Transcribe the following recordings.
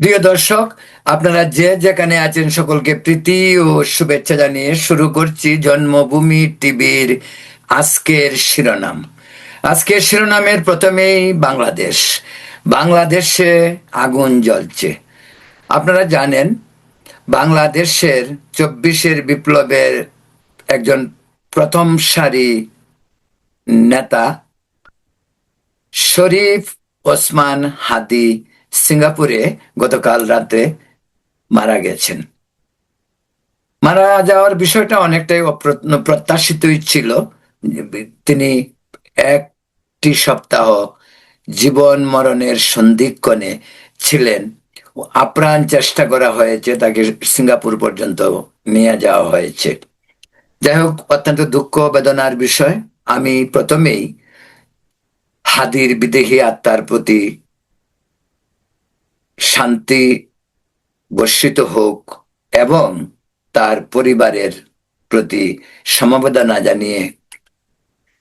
প্রিয় দর্শক, আপনারা যে যেখানে আছেন, সকলকে প্রীতি ও শুভেচ্ছা জানিয়ে শুরু করছি জন্মভূমি টিভির আজকের শিরোনাম। আজকের শিরোনামের প্রথমেই বাংলাদেশ। বাংলাদেশে আগুন জ্বলছে। আপনারা জানেন, বাংলাদেশের চব্বিশের বিপ্লবের একজন প্রথম সারি নেতা শরীফ ওসমান হাদি সিঙ্গাপুরে গতকাল রাতে মারা গেছেন। মারা যাওয়ার বিষয়টা অনেকটাই প্রত্যাশিতই ছিল। তিনি একটি সপ্তাহ জীবন মরণের সন্ধিক্ষণে ছিলেন। আপ্রাণ চেষ্টা করা হয়েছে তাকে সিঙ্গাপুর পর্যন্ত নিয়ে যাওয়া হয়েছে। যাই হোক, অত্যন্ত দুঃখ বেদনার বিষয়। আমি প্রথমেই হাদির বিদেহী আত্মার প্রতি শান্তি বর্ষিত হোক এবং তার পরিবারের প্রতি সমবেদনা জানিয়ে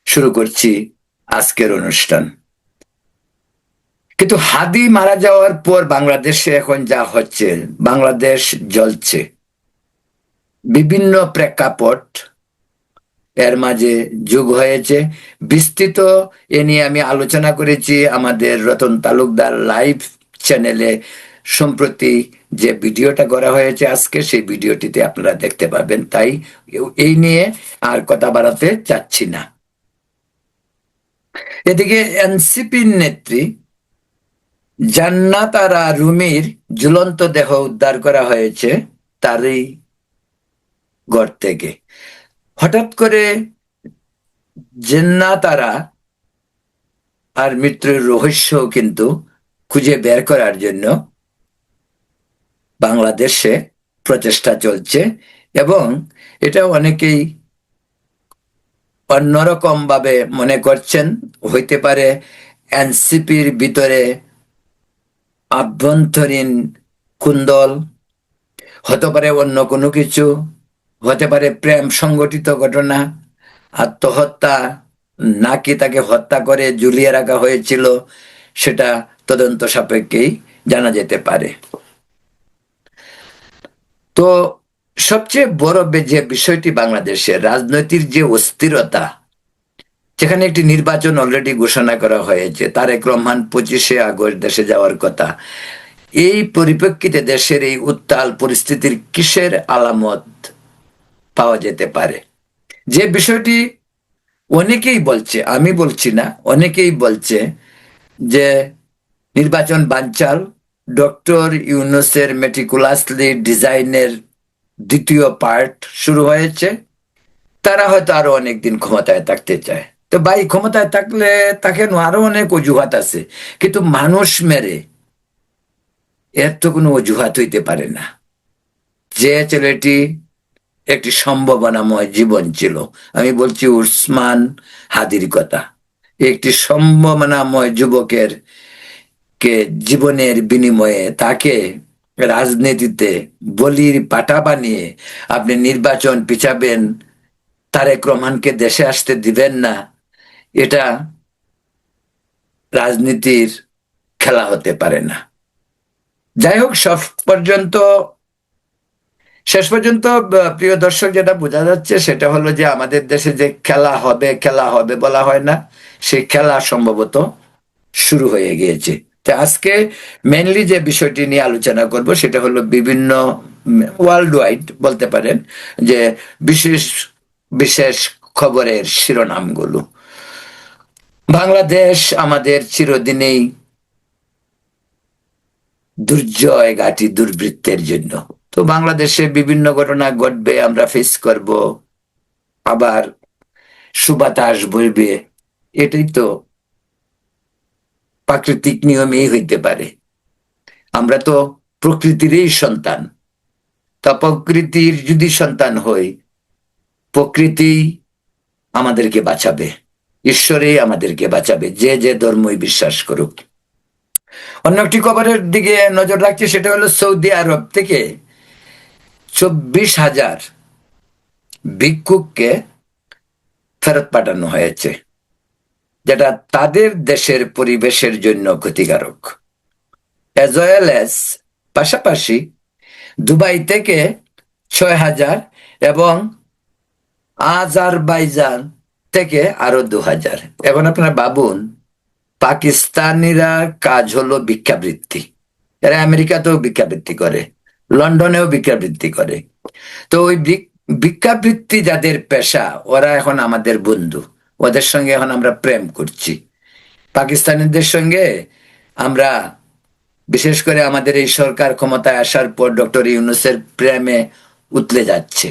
শুরু করছি আজকের অনুষ্ঠান। কিন্তু হাদি মারা যাওয়ার পর বাংলাদেশে এখন যা হচ্ছে, বাংলাদেশ জ্বলছে। বিভিন্ন প্রেক্ষাপট এর মাঝে যুগ হয়েছে। বিস্তৃত এ নিয়ে আমি আলোচনা করেছি আমাদের রতন তালুকদার লাইভ চ্যানেলে সম্প্রতি যে ভিডিওটা করা হয়েছে আজকে, সেই ভিডিওটিতে আপনারা দেখতে পাবেন তাই এই নিয়ে আর কথা বাড়াতে চাচ্ছি না। এদিকে এনসিপির নেত্রী জান্নাতারা রুমির ঝুলন্ত দেহ উদ্ধার করা হয়েছে তারই ঘর থেকে। হঠাৎ করে জেন্নাতারা আর মৃত্যুর রহস্য কিন্তু খুঁজে বের করার জন্য বাংলাদেশে প্রচেষ্টা চলছে এবং এটা অনেকেই অন্যরকম ভাবে মনে করছেন। হইতে পারে এনসিপির ভিতরে আভ্যন্তরীণ কুন্দল, হতে পারে অন্য কোনো কিছু, হতে পারে প্রেম সংগঠিত ঘটনা, আত্মহত্যা, নাকি তাকে হত্যা করে ঝুলিয়ে রাখা হয়েছিল, সেটা তদন্ত সাপেক্ষেই জানা যেতে পারে। তো সবচেয়ে বড় যে বিষয়টি বাংলাদেশের রাজনৈতিক যে অস্থিরতা, যেখানে একটি নির্বাচন অলরেডি ঘোষণা করা হয়েছে, তারেক রহমান পঁচিশে আগস্ট দেশে যাওয়ার কথা, এই পরিপ্রেক্ষিতে দেশের এই উত্তাল পরিস্থিতির কিসের আলামত পাওয়া যেতে পারে? যে বিষয়টি অনেকেই বলছে, আমি বলছি না, অনেকেই বলছে যে নির্বাচন বানচাল ডক্টর ইউনুসের মেটিকুলাসলি ডিজাইনের দ্বিতীয় পার্ট শুরু হয়েছে। তারা হয়তো আরও অনেকদিন ক্ষমতায় থাকতে চায়। তো ভাই, ক্ষমতায় থাকলে তাকে আরও অনেক অজুহাত আছে। কিন্তু মানুষ মেরে এর তো কোনো অজুহাত হইতে পারে না। যে ছেলেটি একটি সম্ভাবনাময় জীবন ছিল। আমি বলছি উসমান হাদির কথা। একটি সম্ভাবনাময় যুবকের কে জীবনের বিনিময়ে তাকে রাজনীতিতে বলির পাটা বানিয়ে আপনি নির্বাচন পিছাবেন, তারেক রহমানকে দেশে আসতে দিবেন না, এটা রাজনীতির খেলা হতে পারে না। যাই হোক, সব পর্যন্ত, শেষ পর্যন্ত প্রিয় দর্শক, যেটা বোঝা যাচ্ছে সেটা হলো যে আমাদের দেশে যে খেলা হবে খেলা হবে বলা হয় না, সেই খেলা সম্ভবত শুরু হয়ে গিয়েছে। আজকে মেনলি যে বিষয়টি নিয়ে আলোচনা করব, সেটা হলো বিভিন্ন ওয়ার্ল্ড ওয়াইড বলতে পারেন যে বিশেষ বিশেষ খবরের শিরোনামগুলো। বাংলাদেশ আমাদের চিরদিনেই দুর্জয় ঘাটি দুর্বৃত্তের জন্য। তো বাংলাদেশে বিভিন্ন ঘটনা ঘটবে, আমরা ফেস করব, আবার সুবাতাস বইবে, এটাই তো প্রাকৃতিক নিয়মেই হইতে পারে। আমরা তো প্রকৃতিরই সন্তান। তা প্রকৃতির যদি সন্তান হই, প্রকৃতি আমাদেরকে বাঁচাবে, ঈশ্বরই আমাদেরকে বাঁচাবে, যে যে ধর্মই বিশ্বাস করুক। অন্য একটি খবরের দিকে নজর রাখছি, সেটা হলো সৌদি আরব থেকে চব্বিশ হাজার ভিক্ষুককে ফেরত পাঠানো হয়েছে। যেটা তাদের দেশের পরিবেশের জন্য ক্ষতিকারক। অ্যাজ ওয়েল অ্যাজ পাশাপাশি, দুবাই থেকে ছয় হাজার এবং আজারবাইজান থেকে আরও দু হাজার। এখন আপনারা ভাবুন, পাকিস্তানিরা কাজ হলো ভিক্ষাবৃত্তি। এরা আমেরিকাতেও ভিক্ষাবৃত্তি করে, লন্ডনেও ভিক্ষাবৃত্তি করে। তো ওই ভিক্ষাবৃত্তি যাদের পেশা, ওরা এখন আমাদের বন্ধু। ওদের সঙ্গে এখন আমরা প্রেম করছি। পাকিস্তানিদের সঙ্গে আমরা, বিশেষ করে আমাদের এই সরকার ক্ষমতায় আসার পর ডক্টর ইউনুসের প্রেমে উতলে যাচ্ছে।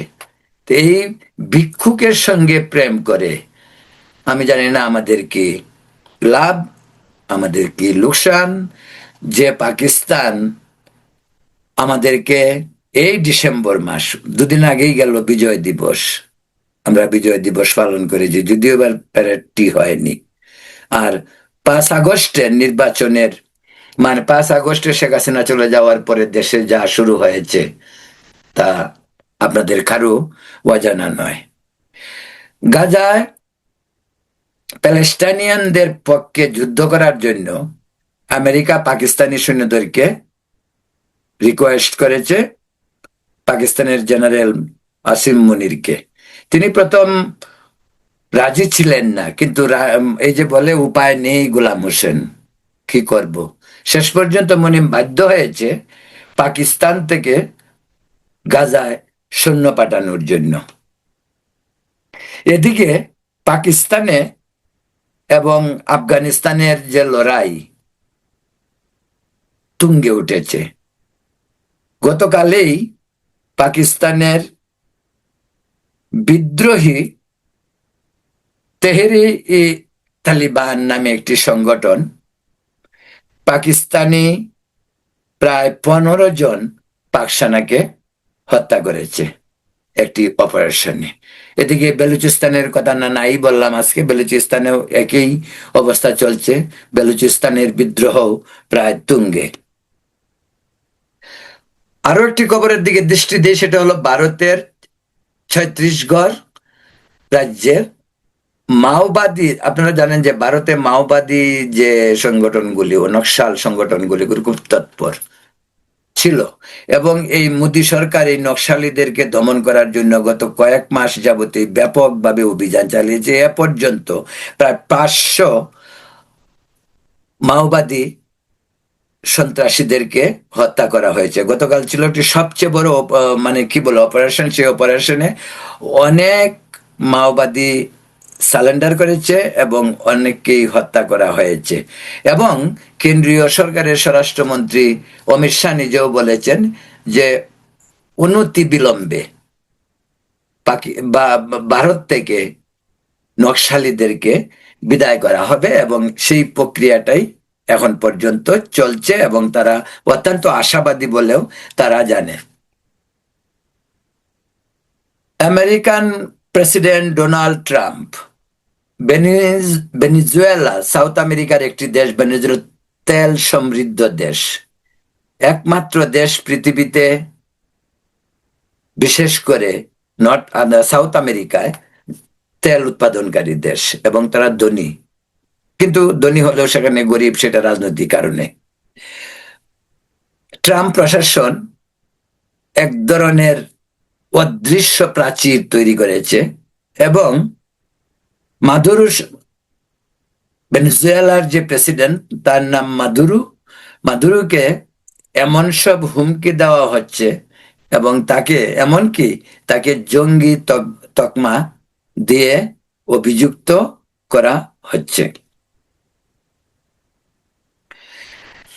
এই ভিক্ষুকের সঙ্গে প্রেম করে, আমি জানি না আমাদের কি লাভ, আমাদের কি লোকসান, যে পাকিস্তান আমাদেরকে এই ডিসেম্বর মাস দুদিন আগেই গেল বিজয় দিবস। আমরা বিজয় দিবস পালন করেছি, যদিও এবার প্যারেডটি হয়নি। আর পাঁচ আগস্টের নির্বাচনের মানে পাঁচ আগস্টে শেখ হাসিনা চলে যাওয়ার পরে দেশে যা শুরু হয়েছে, তা আপনাদের কারও অজানা নয়। গাজায় প্যালেস্টাইনিয়ানদের পক্ষে যুদ্ধ করার জন্য আমেরিকা পাকিস্তানি সৈন্যদেরকে রিকোয়েস্ট করেছে পাকিস্তানের জেনারেল আসিম মুনিরকে। তিনি প্রথম রাজি ছিলেন না, কিন্তু এই যে বলে উপায় নেই গোলাম হোসেন, কি করব? শেষ পর্যন্ত মনিম বাধ্য হয়েছে পাকিস্তান থেকে গাজায় সৈন্য পাঠানোর জন্য। এদিকে পাকিস্তানে এবং আফগানিস্তানের যে লড়াই তুঙ্গে উঠেছে। গতকালেই পাকিস্তানের বিদ্রোহী তেহরি ই তালিবান নামে একটি সংগঠন। পাকিস্তানি প্রায় পনেরো জন পাকসানাকে হত্যা করেছে একটি অপারেশনে। এদিকে বেলুচিস্তানের কথা না নাই বললাম আজকে, বেলুচিস্তানেও একই অবস্থা চলছে। বেলুচিস্তানের বিদ্রোহ প্রায় তুঙ্গে। আরও একটি খবরের দিকে দৃষ্টি দিই, সেটা হলো ভারতের ছত্রিশগড় রাজ্যের মাওবাদী, আপনারা জানেন যে ভারতে মাওবাদী যে সংগঠনগুলি ও নকশাল সংগঠনগুলি খুব তৎপর ছিল এবং এই মোদী সরকার এই নকশালীদেরকে দমন করার জন্য গত কয়েক মাস যাবতীয় ব্যাপকভাবে অভিযান চালিয়েছে। এ পর্যন্ত প্রায় পাঁচশো মাওবাদী সন্ত্রাসীদেরকে হত্যা করা হয়েছে। গতকাল ছিল একটি সবচেয়ে বড় মানে কি বলে অপারেশন সেই অপারেশনে অনেক মাওবাদী সালেন্ডার করেছে এবং অনেককেই হত্যা করা হয়েছে। এবং কেন্দ্রীয় সরকারের স্বরাষ্ট্রমন্ত্রী অমিত শাহ নিজেও বলেছেন যে অনতি বিলম্বে পাকি ভারত থেকে নকশালীদেরকে বিদায় করা হবে এবং সেই প্রক্রিয়াটাই এখন পর্যন্ত চলছে এবং তারা অত্যন্ত আশাবাদী বলেও তারা জানে। American president Donald Trump Venezuela, south আমেরিকার একটি দেশ ভেনিজুয়েলা তেল সমৃদ্ধ দেশ। একমাত্র দেশ পৃথিবীতে, বিশেষ করে নর্থ, সাউথ আমেরিকায় তেল উৎপাদনকারী দেশ এবং তারা ধনী। কিন্তু ধনী হলেও সেখানে গরিব, সেটা রাজনৈতিক কারণে। ট্রাম্প প্রশাসন এক ধরনের অদৃশ্য প্রাচীর তৈরি করেছে এবং মাদুরু ভেনেজুয়েলার যে প্রেসিডেন্ট, তার নাম মাদুরু। মাদুরুকে এমন সব হুমকি দেওয়া হচ্ছে এবং তাকে, এমনকি তাকে জঙ্গি তক- তকমা দিয়ে অভিযুক্ত করা হচ্ছে।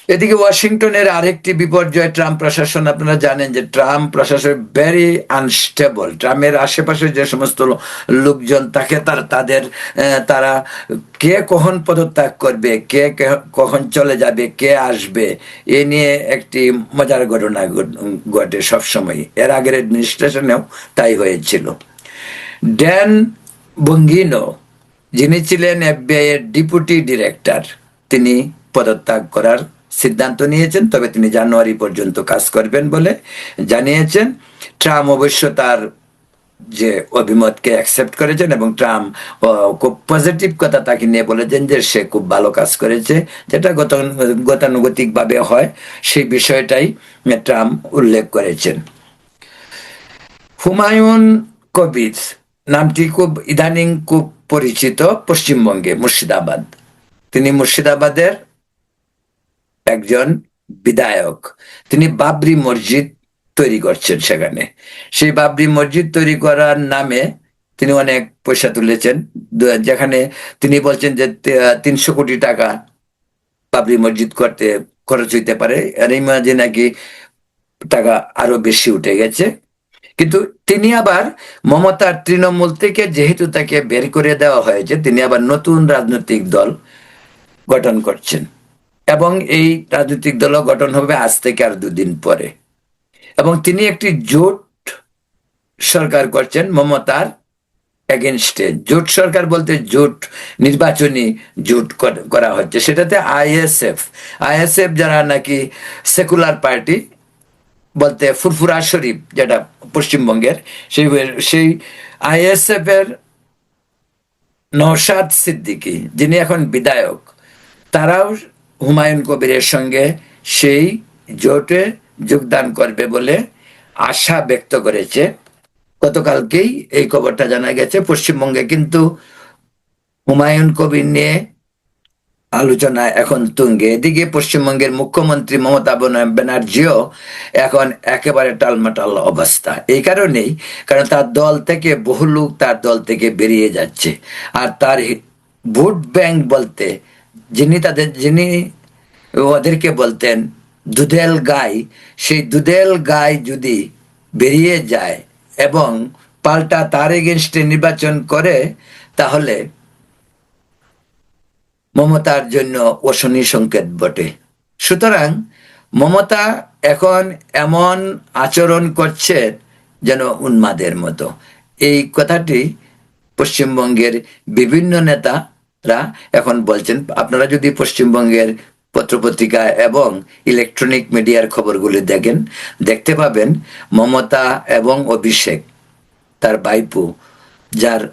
এদিকে ওয়াশিংটনের আরেকটি বিপর্যয়, ট্রাম্প প্রশাসন, আপনারা জানেন যে ট্রাম্প প্রশাসন ভেরি আনস্টেবল ট্রাম্পের আশেপাশে যে সমস্ত লোকজন তাকে তার, তাদের তারা কে কখন পদত্যাগ করবে, কে কখন চলে যাবে, কে আসবে, এ নিয়ে একটি মজার ঘটনা ঘট- ঘটে সবসময়। এর আগের অ্যাডমিনিস্ট্রেশনেও তাই হয়েছিল। ড্যান বঙ্গিনো, যিনি ছিলেন এফবিআই এর ডিপুটি ডিরেক্টর তিনি পদত্যাগ করার সিদ্ধান্ত নিয়েছেন, তবে তিনি জানুয়ারি পর্যন্ত কাজ করবেন বলে জানিয়েছেন। ট্রাম্প অবশ্য তার যে অভিমতকে অ্যাকসেপ্ট করেছেন এবং ট্রাম্প খুব পজিটিভ কথা তাকে নিয়ে বলেছেন যে সে খুব ভালো কাজ করেছে, যেটা গত গতানুগতিক ভাবে হয়, সেই বিষয়টাই ট্রাম্প উল্লেখ করেছেন। হুমায়ুন কবির নামটি খুব ইদানিং খুব পরিচিত পশ্চিমবঙ্গে, মুর্শিদাবাদ। তিনি মুর্শিদাবাদের একজন বিধায়ক। তিনি বাবরি মসজিদ তৈরি করছেন সেখানে। সেই বাবরি মসজিদ তৈরি করার নামে তিনি অনেক পয়সা তুলেছেন। যেখানে তিনি বলছেন যে তিনশো কোটি টাকা বাবরি মসজিদ করতে খরচ হইতে পারে। আর এই মাঝে নাকি টাকা আরও বেশি উঠে গেছে। কিন্তু তিনি আবার মমতার তৃণমূল থেকে যেহেতু তাকে বের করে দেওয়া হয়েছে, তিনি আবার নতুন রাজনৈতিক দল গঠন করছেন। এবং এই রাজনৈতিক দল গঠন হবে আজ থেকে আর দুদিন পরে। এবং তিনি একটি জোট সরকার করছেন, মমতার এগেনস্টে জোট সরকার বলতে জোট, নির্বাচনী জোট করা হচ্ছে। সেটাতে আইএসএফ আইএসএফ যারা নাকি সেকুলার পার্টি বলতে ফুরফুরা শরীফ, যেটা পশ্চিমবঙ্গের, সেই সেই আইএসএফ এর নৌসাদ সিদ্দিকী, যিনি এখন বিধায়ক, তারাও হুমায়ুন কবিরের সঙ্গে সেই জোটে যোগদান করবে বলে আশা ব্যক্ত করেছে। গতকালকেই এই খবরটা জানা গেছে। পশ্চিমবঙ্গে কিন্তু হুমায়ুন কবির নিয়ে আলোচনা এখন তুঙ্গে। এদিকে পশ্চিমবঙ্গের মুখ্যমন্ত্রী মমতা ব্যানার্জিও এখন একেবারে টালমাটাল অবস্থা। এই কারণেই, কারণ তার দল থেকে বহু লোক তার দল থেকে বেরিয়ে যাচ্ছে। আর তার ভোট ব্যাংক বলতে যিনি তাদের, যিনি ওদেরকে বলতেন, দুধেল গাই, সেই দুধেল গাই যদি বেরিয়ে যায় এবং পাল্টা তার এগেনস্টে নির্বাচন করে, তাহলে মমতার জন্য অশনি সংকেত বটে। সুতরাং মমতা এখন এমন আচরণ করছে যেন উন্মাদের মতো। এই কথাটি পশ্চিমবঙ্গের বিভিন্ন নেতারা এখন বলছেন, আপনারা যদি পশ্চিমবঙ্গের পত্রপত্রিকা এবং ইলেকট্রনিক মিডিয়ার খবরগুলি দেখেন, দেখতে পাবেন মমতা এবং অভিষেক, তার বাইপু যার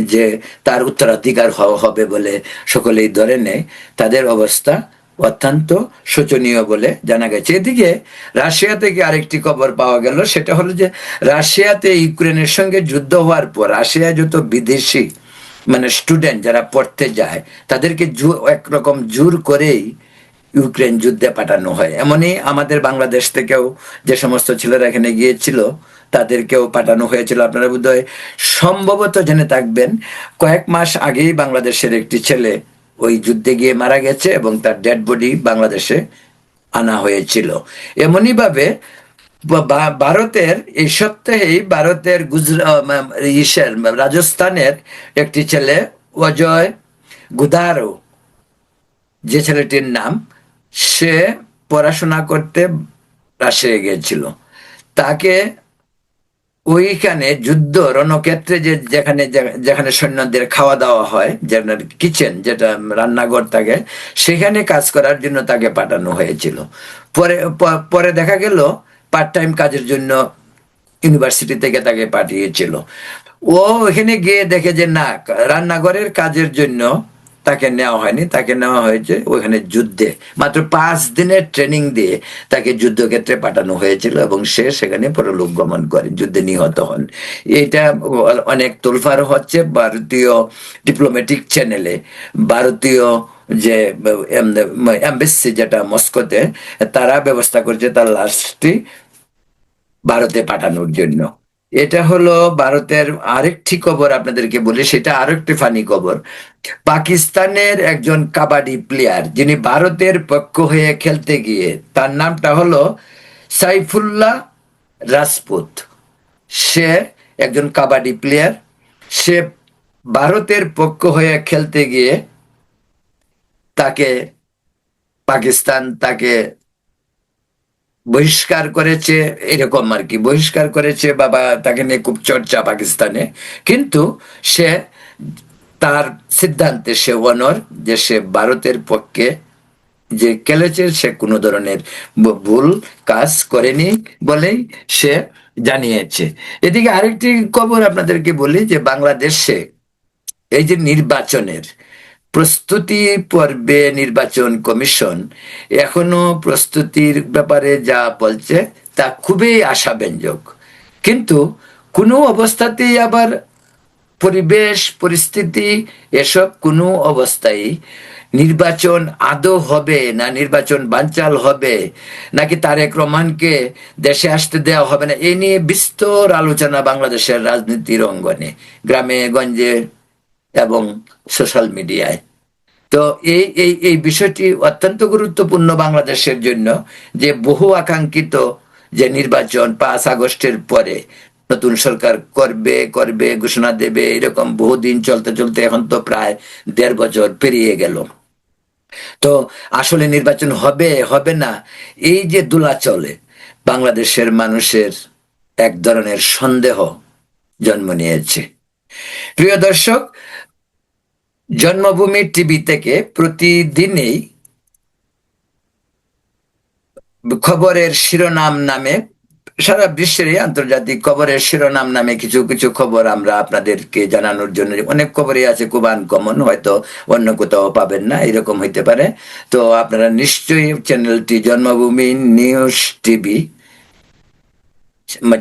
যে- তার উত্তরাধিকার হবে বলে সকলেই ধরে নেয়, তাদের অবস্থা অত্যন্ত শোচনীয় বলে জানা গেছে। এদিকে রাশিয়া থেকে আরেকটি খবর পাওয়া গেল, সেটা হলো যে রাশিয়াতে ইউক্রেনের সঙ্গে যুদ্ধ হওয়ার পর রাশিয়া যত বিদেশি মানে স্টুডেন্ট যারা পড়তে যায়, তাদেরকে একরকম জোর করেই ইউক্রেন যুদ্ধে পাঠানো হয়। এমনই আমাদের বাংলাদেশ থেকেও যে সমস্ত ছেলেরা এখানে গিয়েছিল, তাদেরকেও পাঠানো হয়েছিল। আপনারা বোধহয় সম্ভবত জেনে থাকবেন, কয়েক মাস আগেই বাংলাদেশের একটি ছেলে ওই যুদ্ধে গিয়ে মারা গেছে এবং তার ডেড বডি বাংলাদেশে আনা হয়েছিল। এমনই ভাবে বা- বা- ভারতের, এই সপ্তাহেই ভারতের গুজরাট রাজস্থানের একটি ছেলে, অজয় গুদারো। যে ছেলেটির নাম, সে পড়াশোনা করতে রাশিয়া গিয়েছিল। তাকে ওইখানে যুদ্ধ, রণক্ষেত্রে যে যেখানে যেখানে সৈন্যদের খাওয়া দাওয়া হয়, যেখানে কিচেন যেটা রান্নাঘর থাকে, সেখানে কাজ করার জন্য তাকে পাঠানো হয়েছিল। পরে পরে দেখা গেল পার্ট টাইম কাজের জন্য ইউনিভার্সিটি থেকে তাকে পাঠিয়েছিল। ও ওখানে গিয়ে দেখে যে না, রান্নাঘরের কাজের জন্য তাকে নেওয়া হয়নি। তাকে নেওয়া হয়েছে ওখানে যুদ্ধে। মাত্র পাঁচ দিনের ট্রেনিং দিয়ে তাকে যুদ্ধক্ষেত্রে পাঠানো হয়েছিল এবং সে সেখানে পরলোক গমন করে, যুদ্ধে নিহত হন। এটা অনেক তোলফার হচ্ছে ভারতীয় ডিপ্লোম্যাটিক চ্যানেলে ভারতীয় যে এম্বাসি যেটা মস্কোতে, তারা ব্যবস্থা করছে তার লাশটি ভারতে পাঠানোর জন্য। এটা হলো ভারতের আরেকটি খবর আপনাদেরকে বলি, সেটা আরেকটি ফানি খবর। পাকিস্তানের একজন কাবাডি প্লেয়ার যিনি ভারতের পক্ষ হয়ে খেলতে গিয়ে, তার নামটা হলো সাইফুল্লাহ রাজপুত। সে একজন কাবাডি প্লেয়ার সে ভারতের পক্ষ হয়ে খেলতে গিয়ে তাকে পাকিস্তান তাকে বহিষ্কার করেছে, এরকম আর কি। বহিষ্কার করেছে, বাবা তাকে নিয়ে খুব চর্চা পাকিস্তানে। কিন্তু সে তার সিদ্ধান্তে সে অনর যে সে ভারতের পক্ষে যে খেলেছে, সে কোনো ধরনের ভুল কাজ করেনি বলেই সে জানিয়েছে। এদিকে আরেকটি খবর আপনাদেরকে বলি যে বাংলাদেশে এই যে নির্বাচনের প্রস্তুতি পর্বে নির্বাচন কমিশন এখনও প্রস্তুতির ব্যাপারে যা বলছে তা খুবই আশাব্যঞ্জক। কিন্তু কোনো অবস্থাতেই আবার পরিবেশ, পরিস্থিতি এসব কোনো অবস্থায় নির্বাচন আদৌ হবে না, নির্বাচন বানচাল হবে, নাকি তারেক রহমানকে দেশে আসতে দেওয়া হবে না এই নিয়ে বিস্তর আলোচনা বাংলাদেশের রাজনীতির অঙ্গনে। গ্রামে, গঞ্জে এবং সোশ্যাল মিডিয়ায়। তো এই এই এই বিষয়টি অত্যন্ত গুরুত্বপূর্ণ বাংলাদেশের জন্য যে বহু আকাঙ্ক্ষিত যে নির্বাচন পাঁচ আগস্টের পরে নতুন সরকার করবে করবে, ঘোষণা দেবে, এরকম বহুদিন চলতে চলতে এখন তো প্রায় দেড় বছর পেরিয়ে গেল। তো আসলে নির্বাচন হবে হবে না, এই যে দোলা চলে বাংলাদেশের মানুষের এক ধরনের সন্দেহ জন্ম নিয়েছে। প্রিয় দর্শক জন্মভূমি টিভি থেকে প্রতিদিনই খবরের শিরোনাম নামে, সারা বিশ্বেরই আন্তর্জাতিক খবরের শিরোনাম নামে কিছু কিছু খবর আমরা আপনাদেরকে জানানোর জন্য, অনেক খবরই আছে খুব আনকমন হয়তো অন্য কোথাও পাবেন না, এরকম হইতে পারে। তো আপনারা নিশ্চয়ই চ্যানেলটি জন্মভূমি নিউজ টিভি,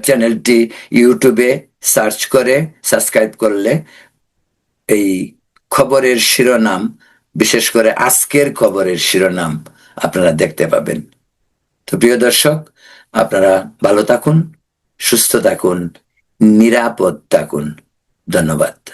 চ্যানেলটি ইউটিউবে সার্চ করে, সাবস্ক্রাইব করলে এই খবরের শিরোনাম, বিশেষ করে আজকের খবরের শিরোনাম আপনারা দেখতে পাবেন। তো প্রিয় দর্শক, আপনারা ভালো থাকুন, সুস্থ থাকুন, নিরাপদ থাকুন। ধন্যবাদ।